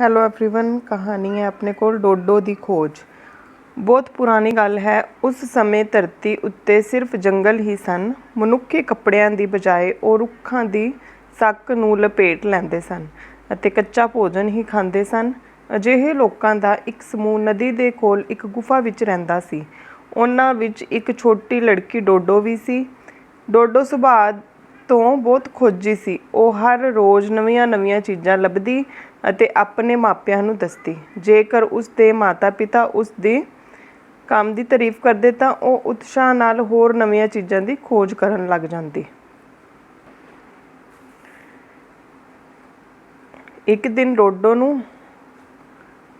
Hello everyone ਕਹਾਣੀ ਹੈ ਆਪਣੇ ਕੋਲ ਡੋਡੋ ਦੀ ਖੋਜ ਬਹੁਤ ਪੁਰਾਣੀ ਗੱਲ ਹੈ ਉਸ ਸਮੇਂ ਧਰਤੀ ਉੱਤੇ ਸਿਰਫ ਜੰਗਲ ਹੀ ਸਨ ਮਨੁੱਖੀ ਕੱਪੜਿਆਂ ਦੀ ਬਜਾਏ ਉਹ ਰੁੱਖਾਂ ਦੀ ਸੱਕ ਨੂੰ ਲਪੇਟ ਲੈਂਦੇ ਸਨ ਅਤੇ ਕੱਚਾ ਭੋਜਨ ਹੀ ਖਾਂਦੇ ਸਨ ਅਜਿਹੇ ਲੋਕਾਂ ਦਾ ਇੱਕ ਸਮੂਹ ਨਦੀ ਦੇ ਕੋਲ ਇੱਕ ਗੁਫਾ ਵਿੱਚ ਰਹਿੰਦਾ ਸੀ ਉਹਨਾਂ ਵਿੱਚ ਇੱਕ ਛੋਟੀ ਲੜਕੀ ਡੋਡੋ ਵੀ ਸੀ ਡੋਡੋ ਸੁਭਾਅ ਤੋਂ ਬਹੁਤ ਖੋਜੀ ਸੀ। ਉਹ ਹਰ ਰੋਜ਼ ਨਵੀਆਂ-ਨਵੀਆਂ ਚੀਜ਼ਾਂ ਲੱਭਦੀ ਅਤੇ ਆਪਣੇ ਮਾਪਿਆਂ ਨੂੰ ਦੱਸਦੀ। ਜੇਕਰ ਉਸ ਦੇ ਮਾਤਾ-ਪਿਤਾ ਉਸ ਦੇ ਕੰਮ ਦੀ ਤਾਰੀਫ ਕਰਦੇ ਤਾਂ ਉਹ ਉਤਸ਼ਾਹ ਨਾਲ ਹੋਰ ਨਵੀਆਂ ਚੀਜ਼ਾਂ ਦੀ ਖੋਜ ਕਰਨ ਲੱਗ ਜਾਂਦੀ। ਇੱਕ ਦਿਨ ਰੋਡੋ ਨੂੰ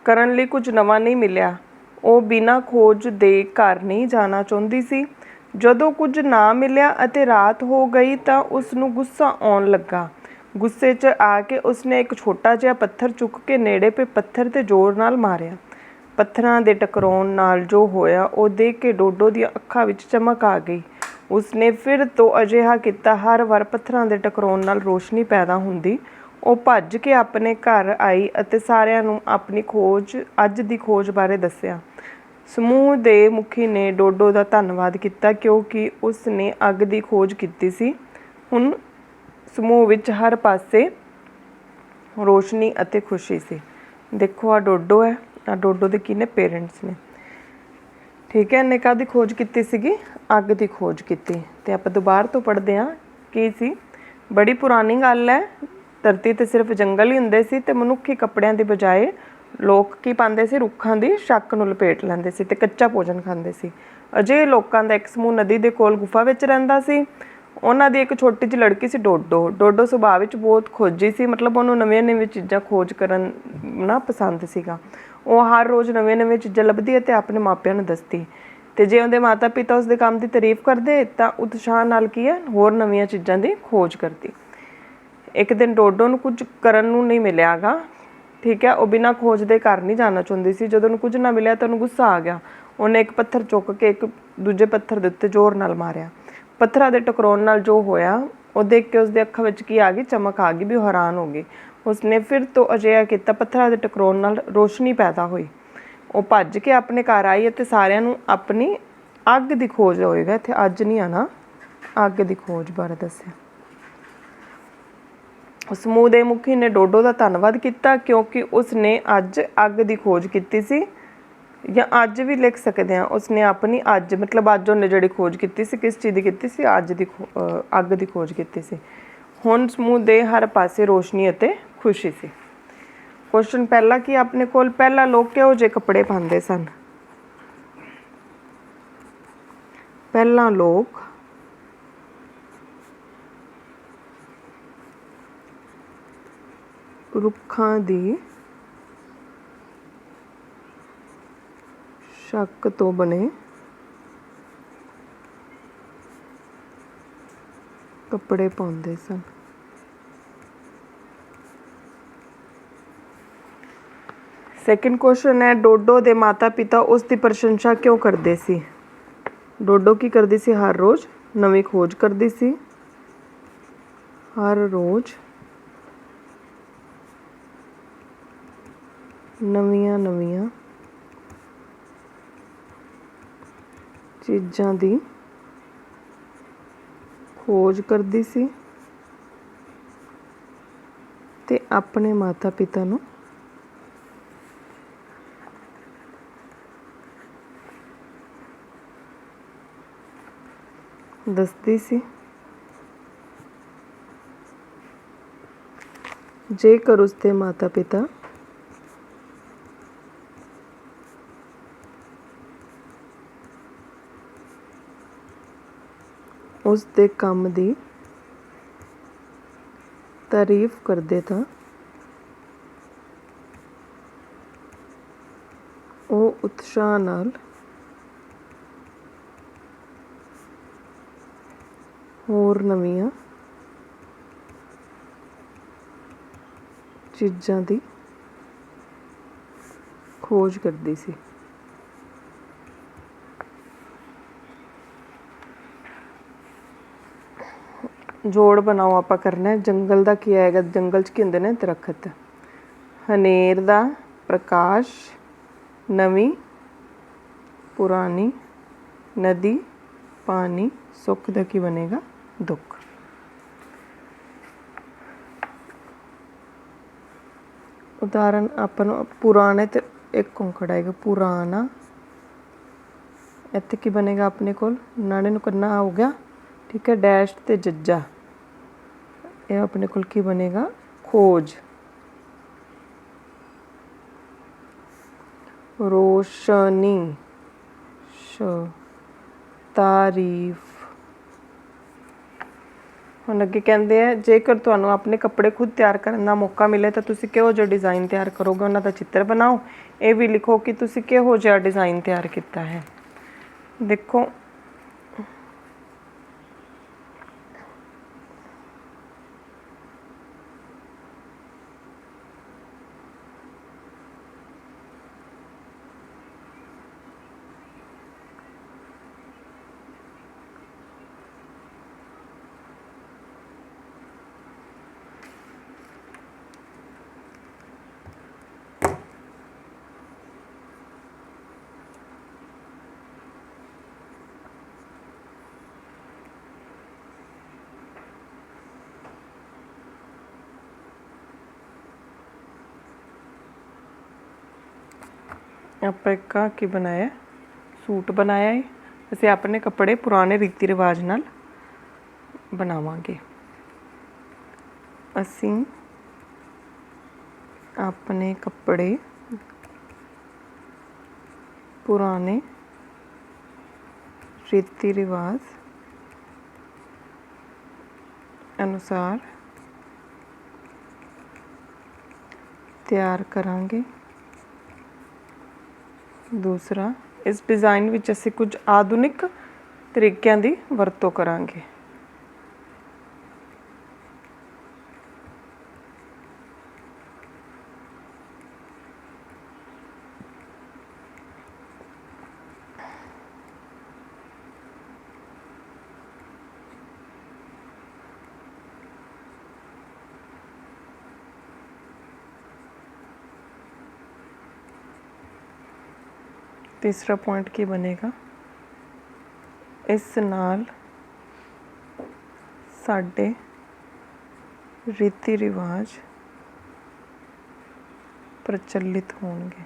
ਕਰਨ ਲਈ ਕੁਝ ਨਵਾਂ ਨਹੀਂ ਮਿਲਿਆ। ਉਹ ਬਿਨਾਂ ਖੋਜ ਦੇ ਘਰ ਨਹੀਂ ਜਾਣਾ ਚਾਹੁੰਦੀ ਸੀ। ਜਦੋਂ ਕੁਝ ਨਾ ਮਿਲਿਆ ਅਤੇ ਰਾਤ ਹੋ ਗਈ ਤਾਂ ਉਸ ਨੂੰ ਗੁੱਸਾ ਆਉਣ ਲੱਗਾ। ਗੁੱਸੇ 'ਚ ਆ ਕੇ ਉਸਨੇ ਇੱਕ ਛੋਟਾ ਜਿਹਾ ਪੱਥਰ ਚੁੱਕ ਕੇ ਨੇੜੇ ਪਏ ਪੱਥਰ ਤੇ ਜ਼ੋਰ ਨਾਲ ਮਾਰਿਆ। ਪੱਥਰਾਂ ਦੇ ਟਕਰਾਉਣ ਨਾਲ ਜੋ ਹੋਇਆ, ਉਹ ਦੇਖ ਕੇ ਡੋਡੋ ਦੀਆਂ ਅੱਖਾਂ ਵਿੱਚ ਚਮਕ ਆ ਗਈ। ਉਸਨੇ ਫਿਰ ਤੋਂ ਅਜਿਹਾ ਕੀਤਾ, ਹਰ ਵਾਰ ਪੱਥਰਾਂ ਦੇ ਟਕਰਾਉਣ ਨਾਲ ਰੋਸ਼ਨੀ ਪੈਦਾ ਹੁੰਦੀ। ਉਹ ਭੱਜ ਕੇ ਆਪਣੇ ਘਰ ਆਈ ਅਤੇ ਸਾਰਿਆਂ ਨੂੰ ਆਪਣੀ ਖੋਜ, ਅੱਜ ਦੀ ਖੋਜ ਬਾਰੇ ਦੱਸਿਆ। ਸਮੂਹ ਦੇ ਮੁਖੀ ਨੇ ਡੋਡੋ ਦਾ ਧੰਨਵਾਦ ਕੀਤਾ ਕਿਉਂਕਿ ਉਸ ਨੇ ਅੱਗ ਦੀ ਖੋਜ ਕੀਤੀ ਸੀ। ਹੁਣ ਸਮੂਹ ਵਿੱਚ ਹਰ ਪਾਸੇ ਰੋਸ਼ਨੀ ਅਤੇ ਖੁਸ਼ੀ ਸੀ। ਦੇਖੋ ਆ ਡੋਡੋ ਹੈ ਆ ਡੋਡੋ ਦੇ ਕਿਨੇ ਪੇਰੈਂਟਸ ਨੇ। ਠੀਕ ਹੈ, ਇਹਨੇ ਕਾਹਦੀ ਖੋਜ ਕੀਤੀ ਸੀਗੀ? ਅੱਗ ਦੀ ਖੋਜ ਕੀਤੀ। ਤੇ ਆਪਾਂ ਦੁਬਾਰਾ ਤੋਂ ਪੜ੍ਹਦੇ ਹਾਂ ਕੀ ਸੀ। ਬੜੀ ਪੁਰਾਣੀ ਗੱਲ ਹੈ, ਧਰਤੀ ਤੇ ਸਿਰਫ ਜੰਗਲ ਹੀ ਹੁੰਦੇ ਸੀ ਤੇ ਮਨੁੱਖੀ ਕੱਪੜਿਆਂ ਦੀ ਬਜਾਏ ਲੋਕ ਕੀ ਪਾਉਂਦੇ ਸੀ? ਰੁੱਖਾਂ ਦੀ ਛੱਕ ਨੂੰ ਲਪੇਟ ਲੈਂਦੇ ਸੀ ਤੇ ਕੱਚਾ ਭੋਜਨ ਖਾਂਦੇ ਸੀ। ਅਜੇ ਲੋਕਾਂ ਦਾ ਇੱਕ ਸਮੂਹ ਨਦੀ ਦੇ ਕੋਲ ਗੁਫਾ ਵਿੱਚ ਰਹਿੰਦਾ ਸੀ। ਉਹਨਾਂ ਦੀ ਇੱਕ ਛੋਟੀ ਜਿਹੀ ਲੜਕੀ ਸੀ ਡੋਡੋ। ਡੋਡੋ ਸੁਭਾਅ ਵਿੱਚ ਬਹੁਤ ਖੋਜੀ ਸੀ। ਮਤਲਬ ਉਹਨੂੰ ਨਵੀਆਂ-ਨਵੀਆਂ ਚੀਜ਼ਾਂ ਖੋਜ ਕਰਨ ਨਾ ਪਸੰਦ ਸੀਗਾ। ਉਹ ਹਰ ਰੋਜ਼ ਨਵੀਆਂ-ਨਵੀਆਂ ਚੀਜ਼ਾਂ ਲੱਭਦੀ ਤੇ ਆਪਣੇ ਮਾਪਿਆਂ ਨੂੰ ਦੱਸਦੀ। ਤੇ ਜੇ ਉਹਦੇ ਮਾਤਾ-ਪਿਤਾ ਉਸਦੇ ਕੰਮ ਦੀ ਤਾਰੀਫ ਕਰਦੇ ਤਾਂ ਉਤਸ਼ਾਹ ਨਾਲ ਕੀ ਹੈ? ਹੋਰ ਨਵੀਆਂ ਚੀਜ਼ਾਂ ਦੀ ਖੋਜ ਕਰਦੀ। ਇੱਕ ਦਿਨ ਡੋਡੋ ਨੂੰ ਕੁਝ ਕਰਨ ਨੂੰ ਨਹੀਂ ਮਿਲਿਆਗਾ। ਠੀਕ ਹੈ, ਉਹ ਬਿਨਾਂ ਖੋਜ ਦੇ ਘਰ ਨਹੀਂ ਜਾਣਾ ਚਾਹੁੰਦੀ ਸੀ। ਜਦੋਂ ਉਹਨੂੰ ਕੁਝ ਨਾ ਮਿਲਿਆ ਤਾਂ ਉਹਨੂੰ ਗੁੱਸਾ ਆ ਗਿਆ। ਉਹਨੇ ਇੱਕ ਪੱਥਰ ਚੁੱਕ ਕੇ ਇੱਕ ਦੂਜੇ ਪੱਥਰ ਦੇ ਉੱਤੇ ਜ਼ੋਰ ਨਾਲ ਮਾਰਿਆ। ਪੱਥਰਾਂ ਦੇ ਟਕਰਾਉਣ ਨਾਲ ਜੋ ਹੋਇਆ, ਉਹ ਦੇਖ ਕੇ ਉਸਦੇ ਅੱਖਾਂ ਵਿੱਚ ਕੀ ਆ ਗਈ? ਚਮਕ ਆ ਗਈ ਵੀ ਹੈਰਾਨ ਹੋ ਗਈ। ਉਸਨੇ ਫਿਰ ਤੋਂ ਅਜਿਹਾ ਕੀਤਾ, ਪੱਥਰਾਂ ਦੇ ਟਕਰਾਉਣ ਨਾਲ ਰੋਸ਼ਨੀ ਪੈਦਾ ਹੋਈ। ਉਹ ਭੱਜ ਕੇ ਆਪਣੇ ਘਰ ਆਈ ਅਤੇ ਸਾਰਿਆਂ ਨੂੰ ਆਪਣੀ ਅੱਗ ਦੀ ਖੋਜ ਹੋਏਗਾ। ਇੱਥੇ ਅੱਜ ਨਹੀਂ ਆਣਾ ਅੱਗ ਦੀ ਖੋਜ ਬਾਰੇ ਦੱਸਿਆ। ਸਮੂਹ ਦੇ ਮੁਖੀ ਨੇ ਡੋਡੋ ਦਾ ਧੰਨਵਾਦ ਕੀਤਾ ਕਿਉਂਕਿ ਉਸ ਨੇ ਅੱਜ ਅੱਗ ਦੀ ਖੋਜ ਕੀਤੀ ਸੀ ਜਾਂ ਅੱਜ ਵੀ ਲਿਖ ਸਕਦੇ ਹਾਂ ਉਸ ਨੇ ਆਪਣੀ ਅੱਜ, ਮਤਲਬ ਅੱਜ ਉਹਨੇ ਜਿਹੜੀ ਖੋਜ ਕੀਤੀ ਸੀ, ਕਿਸ ਚੀਜ਼ ਦੀ ਕੀਤੀ ਸੀ? ਅੱਜ ਦੀ ਅੱਗ ਦੀ ਖੋਜ ਕੀਤੀ ਸੀ। ਹੁਣ ਸਮੂਹ ਦੇ ਹਰ ਪਾਸੇ ਰੋਸ਼ਨੀ ਅਤੇ ਖੁਸ਼ੀ ਸੀ। ਕੁਐਸਚਨ ਪਹਿਲਾ ਕਿ ਆਪਣੇ ਕੋਲ? ਪਹਿਲਾ ਲੋਕ ਕਿਹੋ ਜਿਹੇ ਕੱਪੜੇ ਪਾਉਂਦੇ ਸਨ? ਪਹਿਲਾਂ ਲੋਕ ਰੁੱਖਾਂ ਦੀ ਸ਼ੱਕ ਤੋਂ ਬਣੇ ਕੱਪੜੇ ਪਾਉਂਦੇ ਸਨ। ਸੈਕਿੰਡ ਕੁਐਸਚਨ ਹੈ, ਡੋਡੋ ਦੇ ਮਾਤਾ-ਪਿਤਾ ਉਸ ਦੀ ਪ੍ਰਸ਼ੰਸਾ ਕਿਉਂ ਕਰਦੇ ਸੀ? ਡੋਡੋ ਕੀ ਕਰਦੀ ਸੀ? ਹਰ ਰੋਜ਼ ਨਵੀਂ ਖੋਜ ਕਰਦੀ ਸੀ। ਹਰ ਰੋਜ਼ ਨਵੀਆਂ ਨਵੀਆਂ ਚੀਜ਼ਾਂ ਦੀ ਖੋਜ ਕਰਦੀ ਸੀ ਅਤੇ ਆਪਣੇ ਮਾਤਾ-ਪਿਤਾ ਨੂੰ ਦੱਸਦੀ ਸੀ। ਜੇਕਰ ਉਸਦੇ ਮਾਤਾ-ਪਿਤਾ ਉਸ ਦੇ ਕੰਮ ਦੀ ਤਾਰੀਫ ਕਰਦੇ ਤਾਂ ਉਹ ਉਤਸ਼ਾਹ ਨਾਲ ਹੋਰ ਨਵੀਆਂ ਚੀਜ਼ਾਂ ਦੀ ਖੋਜ ਕਰਦੀ ਸੀ। ਜੋੜ ਬਣਾਓ ਆਪਾਂ ਕਰਨਾ ਹੈ। ਜੰਗਲ ਦਾ ਕੀ ਆਏਗਾ? ਜੰਗਲ 'ਚ ਕੀ ਹੁੰਦੇ ਨੇ? ਦਰਖਤ। ਹਨੇਰ ਦਾ ਪ੍ਰਕਾਸ਼, ਨਵੀਂ, ਪੁਰਾਣੀ, ਨਦੀ, ਪਾਣੀ, ਸੁੱਖ ਦਾ ਕੀ ਬਣੇਗਾ? ਦੁੱਖ। ਉਦਾਹਰਨ ਆਪਾਂ ਨੂੰ ਪੁਰਾਣੇ ਤੇ ਇੱਕ ਔਂਕੜ ਆਏਗਾ। ਪੁਰਾਣਾ। ਇੱਥੇ ਕੀ ਬਣੇਗਾ ਆਪਣੇ ਕੋਲ? ਨਾਣੇ ਨੂੰ ਕਰਨਾ ਹੋ ਗਿਆ ਠੀਕ ਹੈ, ਡੈਸ਼ ਤੇ ਜੱਜਾ। ਇਹ ਆਪਣੇ ਕੋਲ ਕੀ ਬਣੇਗਾ ਖੋਜ ਰੋਸ਼ਨੀ ਸ਼ ਤਾਰੀਫ ਹੁਣ ਅੱਗੇ ਕਹਿੰਦੇ ਆ ਜੇਕਰ ਤੁਹਾਨੂੰ ਆਪਣੇ ਕੱਪੜੇ ਖੁਦ ਤਿਆਰ ਕਰਨ ਦਾ ਮੌਕਾ ਮਿਲੇ ਤਾਂ ਤੁਸੀਂ ਕਿਹੋ ਜਿਹਾ ਡਿਜ਼ਾਈਨ ਤਿਆਰ ਕਰੋਗੇ ਉਹਨਾਂ ਦਾ ਚਿੱਤਰ ਬਣਾਓ ਇਹ ਵੀ ਲਿਖੋ ਕਿ ਤੁਸੀਂ ਕਿਹੋ ਜਿਹਾ ਡਿਜ਼ਾਈਨ ਤਿਆਰ ਕੀਤਾ ਹੈ ਦੇਖੋ ਆਪਾਂ ਇੱਕ ਆਹ ਕੀ ਬਣਾਇਆ? ਸੂਟ ਬਣਾਇਆ ਹੈ ਅਸੀਂ ਆਪਣੇ ਕੱਪੜੇ ਪੁਰਾਣੇ ਰੀਤੀ ਰਿਵਾਜ ਨਾਲ ਬਣਾਵਾਂਗੇ। ਅਸੀਂ ਆਪਣੇ ਕੱਪੜੇ ਪੁਰਾਣੇ ਰੀਤੀ ਰਿਵਾਜ ਅਨੁਸਾਰ ਤਿਆਰ ਕਰਾਂਗੇ। ਦੂਸਰਾ ਇਸ ਡਿਜ਼ਾਈਨ ਵਿੱਚ ਅਸੀਂ ਕੁਝ ਆਧੁਨਿਕ ਤਰੀਕਿਆਂ ਦੀ ਵਰਤੋਂ ਕਰਾਂਗੇ। ਤੀਸਰਾ ਪੁਆਇੰਟ ਕੀ ਬਣੇਗਾ ਇਸ ਨਾਲ ਸਾਡੇ ਰੀਤੀ ਰਿਵਾਜ ਪ੍ਰਚਲਿਤ ਹੋਣਗੇ